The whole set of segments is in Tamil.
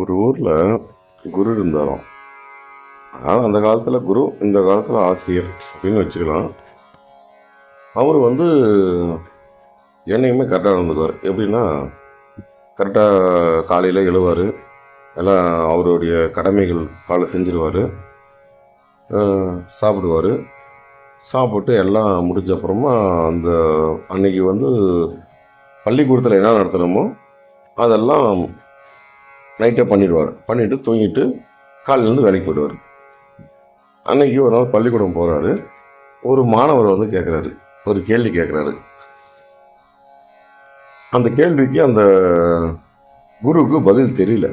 ஒரு ஊரில் குரு இருந்தாராம். ஆனால் அந்த காலத்தில் குரு இந்த காலத்தில் ஆசிரியர் அப்படின்னு வச்சுக்கலாம். அவர் வந்து என்னையுமே கரெக்டாக இருந்துக்குவார் எப்படின்னா கரெக்டாக காலையில் எழுவார். எல்லாம் அவருடைய கடமைகள் காலை செஞ்சிருவார். சாப்பிடுவார். சாப்பிட்டு எல்லாம் முடிஞ்ச அப்புறமா அந்த அன்னைக்கு வந்து பள்ளிக்கூடத்தில் என்ன நடத்துகிறோமோ அதெல்லாம் நைட்டே பண்ணிடுவார். பண்ணிவிட்டு தூங்கிட்டு காலையிலேருந்து வேலைக்கு போயிடுவார். அன்னைக்கு ஒரு நாள் பள்ளிக்கூடம் போகிறாரு ஒரு மாணவர் வந்து கேட்குறாரு ஒரு கேள்வி கேட்குறாரு அந்த கேள்விக்கு அந்த குருவுக்கு பதில் தெரியல.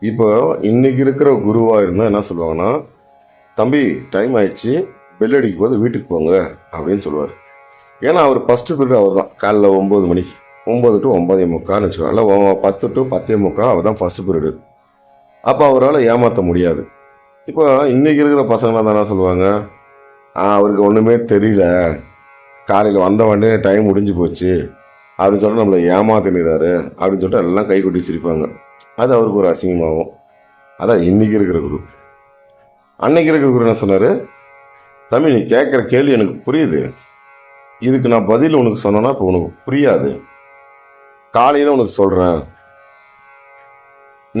இப்போ இன்னைக்கு இருக்கிற குருவாக இருந்தால் என்ன சொல்லுவாங்கன்னா தம்பி டைம் ஆயிடுச்சு. bell அடிக்கும் போது வீட்டுக்கு போங்க. அப்படின்னு சொல்லுவார். ஏன்னா அவர் ஃபஸ்ட்டு பீரியட் அவர் தான் காலைல ஒம்பது மணிக்கு. ஒம்பது டு ஒம்பதே முக்கால்னு வச்சுக்கோங்களேன் பத்து டு பத்தே முக்கால் அவர் தான் ஃபஸ்ட்டு பீரியடு அப்போ அவரால் ஏமாற்ற முடியாது. இப்போ இன்றைக்கி இருக்கிற பசங்களாம் தானே சொல்லுவாங்க அவருக்கு ஒன்றுமே தெரியல. காலையில் வந்த உடனே டைம் முடிஞ்சு போச்சு. அப்படின்னு சொல்லிட்டு நம்மளை ஏமாத்தினாரு அப்படின்னு சொல்லிட்டு எல்லாம் கை கொட்டி சிரிப்பாங்க. அது அவருக்கு ஒரு அசிங்கமாகும் அதான் இன்றைக்கி இருக்கிற குரு. அன்னைக்கு இருக்கிற குரு என்ன சொன்னார்? தம்பி நீ கேட்குற கேள்வி எனக்கு புரியுது. இதுக்கு நான் பதில் உனக்கு சொன்னேன்னா இப்போ உனக்கு புரியாது. காலையில் உனக்கு சொல்கிறேன்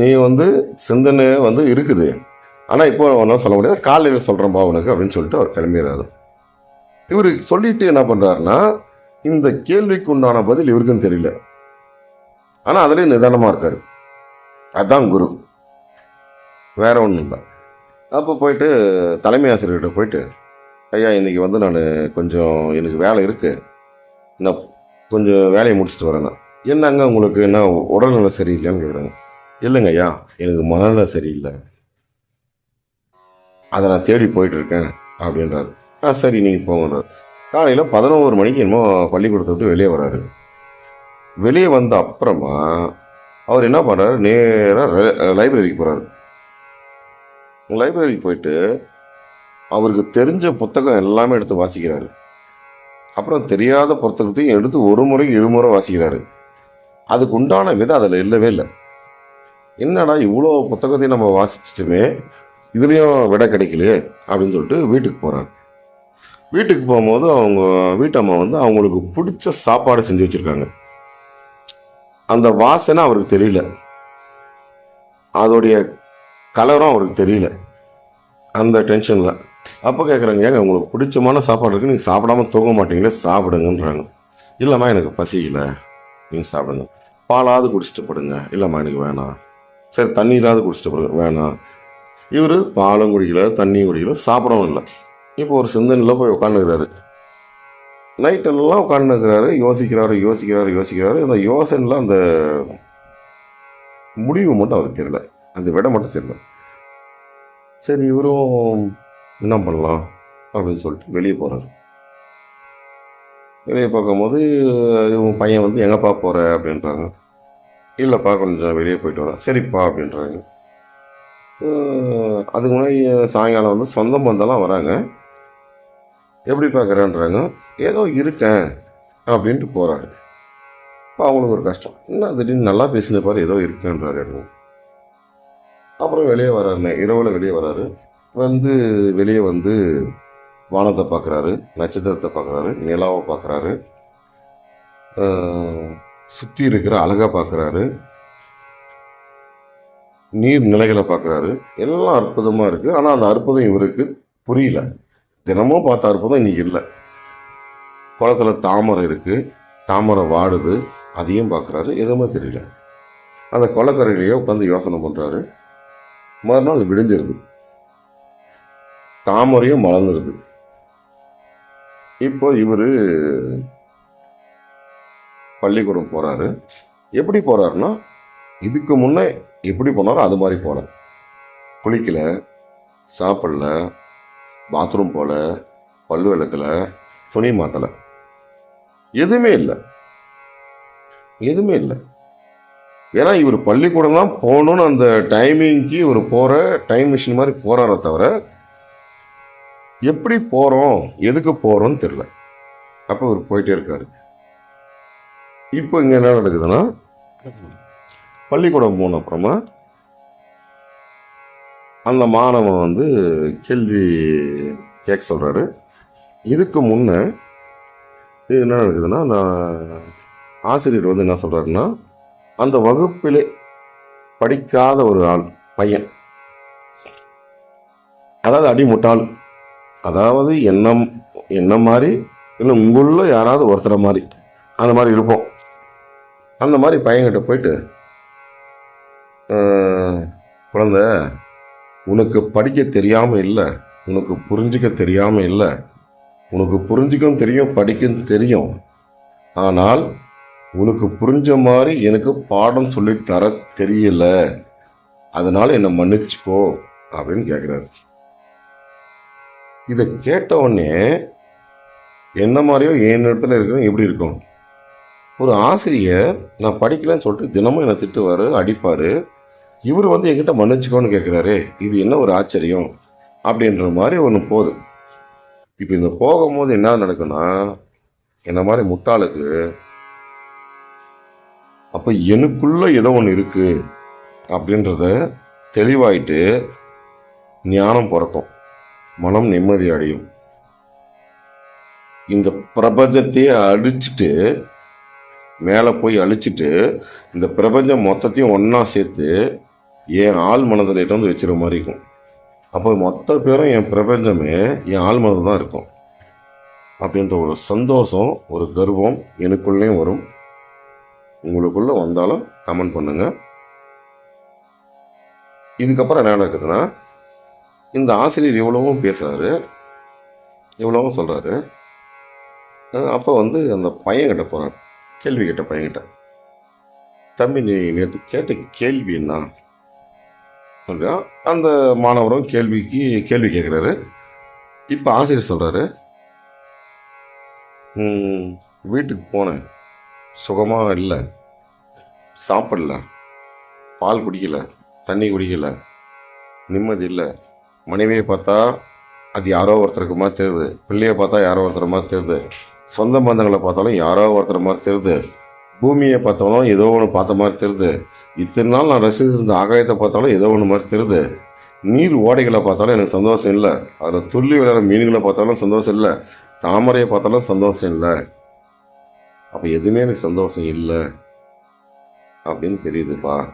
நீ வந்து சிந்தனை வந்து இருக்குது. ஆனால் இப்போ ஒன்றும் சொல்ல முடியாது. காலையில் சொல்கிறேன்பா உனக்கு அப்படின்னு சொல்லிட்டு அவர் கிளம்பிடுறாரு இவர் சொல்லிட்டு என்ன பண்ணுறாருன்னா இந்த கேள்விக்கு உண்டான பதில் இவருக்கும் தெரியல. ஆனால் அதுலேயும் நிதானமாக இருக்கார். அதான் குரு. வேற ஒன்றும் இல்லை. அப்போ போயிட்டு தலைமை ஆசிரியர்கிட்ட போயிட்டு ஐயா இன்னைக்கு வந்து நான் கொஞ்சம் எனக்கு வேலை இருக்குது நான் கொஞ்சம் வேலையை முடிச்சுட்டு வரேன் நான். என்னங்க உங்களுக்கு என்ன உடல்நிலை சரியில்லைன்னு கேட்குறாங்க இல்லைங்க ஐயா எனக்கு மனநிலை சரியில்லை. அதை நான் தேடி போயிட்டுருக்கேன் அப்படின்றாரு. ஆ சரி நீங்கள் போங்கன்றார். காலையில் பதினோரு மணிக்கு என்னமோ பள்ளிக்கூடத்தை விட்டு வெளியே வராரு வெளியே வந்த அப்புறமா அவர் என்ன பண்ணுறாரு நேராக லைப்ரரிக்கு போகிறாரு லைப்ரரிக்கு போயிட்டு அவருக்கு தெரிஞ்ச புத்தகம் எல்லாமே எடுத்து வாசிக்கிறாரு. அப்புறம் தெரியாத புத்தகத்தையும் எடுத்து ஒரு முறை இருமுறை வாசிக்கிறாரு. அதுக்கு உண்டான விதம் அதில் இல்லவே இல்லை. என்னடா இவ்வளோ புத்தகத்தையும் நம்ம வாசிச்சிட்டுமே இதுலேயும் விடை கிடைக்கலையே அப்படின்னு சொல்லிட்டு வீட்டுக்கு போகிறாரு வீட்டுக்கு போகும்போது அவங்க வீட்டம்மா வந்து அவங்களுக்கு பிடிச்ச சாப்பாடு செஞ்சு வச்சுருக்காங்க. அந்த வாசனை அவருக்கு தெரியல. அதோடைய கலரும் அவருக்கு தெரியல. அந்த டென்ஷனில். அப்போ கேட்குறாங்க ஏங்க உங்களுக்கு பிடிச்சமான சாப்பாடு இருக்குது நீங்கள் சாப்பிடாம தூங்க மாட்டீங்களே சாப்பிடுங்கன்றாங்க. இல்லைம்மா எனக்கு பசிக்கலை. நீங்கள் சாப்பிடுங்க பாலாவது குடிச்சிட்டு படுங்க. இல்லைம்மா எனக்கு வேணாம். சரி தண்ணீராவது குடிச்சிட்டு படுங்க. வேணாம். இவர் பாலும் குடிக்கல தண்ணியும் குடிக்கல சாப்பிடவும் இல்லை. இப்போ ஒரு சிந்தனையில் போய் உட்காந்துக்கிறாரு நைட்டெல்லாம் உட்காந்துக்கிறாரு யோசிக்கிறாரு யோசிக்கிறாரு யோசிக்கிறாரு. அந்த யோசனையில் அந்த முடிவு மட்டும் அவருக்கு தெரியல. அந்த விட மட்டும் தெரியல. சரி இவரும் என்ன பண்ணலாம் அப்படின்னு சொல்லிட்டு வெளியே போகிறாரு வெளியே பார்க்கும்போது இவன் பையன் வந்து எங்கேப்பா போகிற அப்படின்றாங்க. இல்லைப்பா கொஞ்சம் வெளியே போயிட்டு வரேன். சரிப்பா அப்படின்றாங்க. அதுக்கு முன்னாடி சாயங்காலம் வந்து சொந்த பந்தெல்லாம் வராங்க. எப்படி பார்க்குறேன்றாங்க? ஏதோ இருக்கேன் அப்படின்ட்டு போகிறாங்க இப்போ அவங்களுக்கு ஒரு கஷ்டம். என்ன திடீர்னு நல்லா பேசின பாரு ஏதோ இருக்கேன்றாரு எனக்கு அப்புறம் வெளியே வர்றாருண்ணே இரவில் வெளியே வராரு. வந்து வெளியே வந்து வானத்தை பார்க்குறாரு நட்சத்திரத்தை பார்க்குறாரு நிலாவை பார்க்குறாரு சுற்றி இருக்கிற அழகாக பார்க்குறாரு நீர் நிலைகளை பார்க்குறாரு. எல்லாம் அற்புதமாக இருக்குது ஆனால் அந்த அற்புதம் இவருக்கு புரியல. தினமும் பார்த்த அற்புதம் இன்னைக்கு இல்லை. குளத்துல தாமரை இருக்குது தாமரை வாடுது. அதையும் பார்க்குறாரு. எதுவுமே தெரியல. அந்த கொலக்கரையிலேயே உட்காந்து யோசனை பண்ணுறாரு மறுநாள் விடிஞ்சிருது. தாமரையும் மலர்ந்துருது. இப்போ இவர் பள்ளிக்கூடம் போகிறாரு எப்படி போகிறாருன்னா இதுக்கு முன்னே எப்படி போனாரோ அது மாதிரி போகல குளிக்கல சாப்பிடல பாத்ரூம் போல பல்லு விளக்கல துணி மாத்தலை. எதுவுமே இல்லை. எதுவுமே இல்லை. ஏன்னா இவர் பள்ளிக்கூடம் தான் போகணும்னு அந்த டைமிங்க்கு இவர் போகிற டைம் மிஷின் மாதிரி போகிறாரே தவிர எப்படி போகிறோம் எதுக்கு போகிறோம்னு தெரில அப்போ அவர் போயிட்டே இருக்காரு. இப்போ இங்கே என்ன நடக்குதுன்னா பள்ளிக்கூடம் போன அப்புறமா அந்த மாணவன் வந்து கேள்வி கேட்க சொல்கிறாரு இதுக்கு முன்னே இது என்ன நடக்குதுன்னா அந்த ஆசிரியர் வந்து என்ன சொல்கிறாருன்னா அந்த வகுப்பிலே படிக்காத ஒரு ஆள் பையன். அதாவது அடிமுட்டாள். அதாவது என்ன என்ன மாதிரி இல்லை உங்களில் யாராவது ஒருத்தரை மாதிரி. அந்த மாதிரி இருப்போம். அந்த மாதிரி பையன்கிட்ட போயிட்டு குழந்த உனக்கு படிக்க தெரியாமல் இல்லை. உனக்கு புரிஞ்சிக்க தெரியாமல் இல்லை. உனக்கு புரிஞ்சிக்கவும் தெரியும் படிக்கவும் தெரியும். ஆனால் உனக்கு புரிஞ்ச மாதிரி எனக்கு பாடம் சொல்லித்தர தெரியல. அதனால் என்னை மன்னிச்சுக்கோ அப்படின்னு கேட்குறாரு இதை கேட்ட உடனே என்ன மாதிரியோ என் இடத்துல இருக்கணும் எப்படி இருக்கும்? ஒரு ஆசிரியர் நான் படிக்கலன்னு சொல்லிட்டு தினமும் என்னை திட்டுவார் அடிப்பார். இவர் வந்து என்கிட்ட மன்னிச்சுக்கோன்னு கேட்குறாரு இது என்ன ஒரு ஆச்சரியம்? அப்படின்ற மாதிரி ஒன்று போதும் இப்போ இந்த போகும்போது என்ன நடக்குன்னா என்ன மாதிரி முட்டாளுக்கு அப்போ எனக்குள்ளே ஏதோ ஒன்று இருக்குது அப்படின்றத தெளிவாயிட்டு ஞானம் பிறக்கும் மனம் நிம்மதி அடையும். இந்த பிரபஞ்சத்தையே அழிச்சிட்டு மேலே போய் அழிச்சிட்டு இந்த பிரபஞ்சம் மொத்தத்தையும் ஒன்றா சேர்த்து என் ஆள் மனதில் இட்டு வந்து வச்சிருக்க மாதிரி இருக்கும். அப்போ மொத்த பேரும் என் பிரபஞ்சமே என் ஆள் மனதில் தான் இருக்கும். அப்படின்ற ஒரு சந்தோஷம் ஒரு கர்வம் எனக்குள்ளேயும் வரும். உங்களுக்குள்ளே வந்தாலும் கமெண்ட் பண்ணுங்கள் இதுக்கப்புறம் என்ன நடக்குதுன்னா இந்த ஆசிரியர் எவ்வளவும் பேசுகிறாரு எவ்வளவும் சொல்கிறாரு அப்போ வந்து அந்த பையன்கிட்ட போகிறார் கேள்வி கேட்ட பையன்கிட்ட தம்பி நீ நேற்று கேட்ட கேள்வி என்ன? அப்படின்னா அந்த மாணவரும் கேள்விக்கு கேள்வி கேட்குறாரு இப்போ ஆசிரியர் சொல்கிறாரு வீட்டுக்கு போனேன். சுகமாக இல்லை. சாப்பிடல. பால் குடிக்கல. தண்ணி குடிக்கல. நிம்மதி இல்லை. மனைவியை பார்த்தா அது யாரோ ஒருத்தருக்கு மாதிரி தெரியுது. பிள்ளையை பார்த்தா யாரோ ஒருத்தர் மாதிரி தெரியுது. சொந்த பந்தங்களை பார்த்தாலும் யாரோ ஒருத்தர் மாதிரி தெரியுது. பூமியை பார்த்தாலும் ஏதோ ஒன்று பார்த்த மாதிரி தெரியுது. இத்தனை நாள் நான் ரசித்து ஆகாயத்தை பார்த்தாலும் ஏதோ ஒன்று மாதிரி தெரியுது. நீர் ஓடைகளை பார்த்தாலும் எனக்கு சந்தோஷம் இல்லை. அதில் துள்ளி விளையாடுற மீன்களை பார்த்தாலும் சந்தோஷம் இல்லை. தாமரையை பார்த்தாலும் சந்தோஷம் இல்லை. அப்போ எதுவுமே எனக்கு சந்தோஷம் இல்லை. அப்படின்னு தெரியுதுப்பா.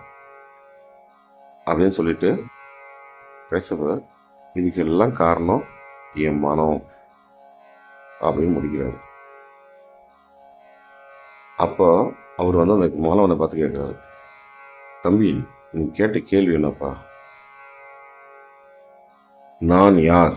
அப்படின்னு சொல்லிட்டு பேசுகிறேன் இதுக்கெல்லாம் காரணம் என் மனம் அப்படின்னு முடிக்கிறாரு. அப்போ அவர் வந்து அந்த மாணவனை பார்த்து கேட்குறாரு. தம்பி நீ கேட்ட கேள்வி என்னப்பா? நான் யார்?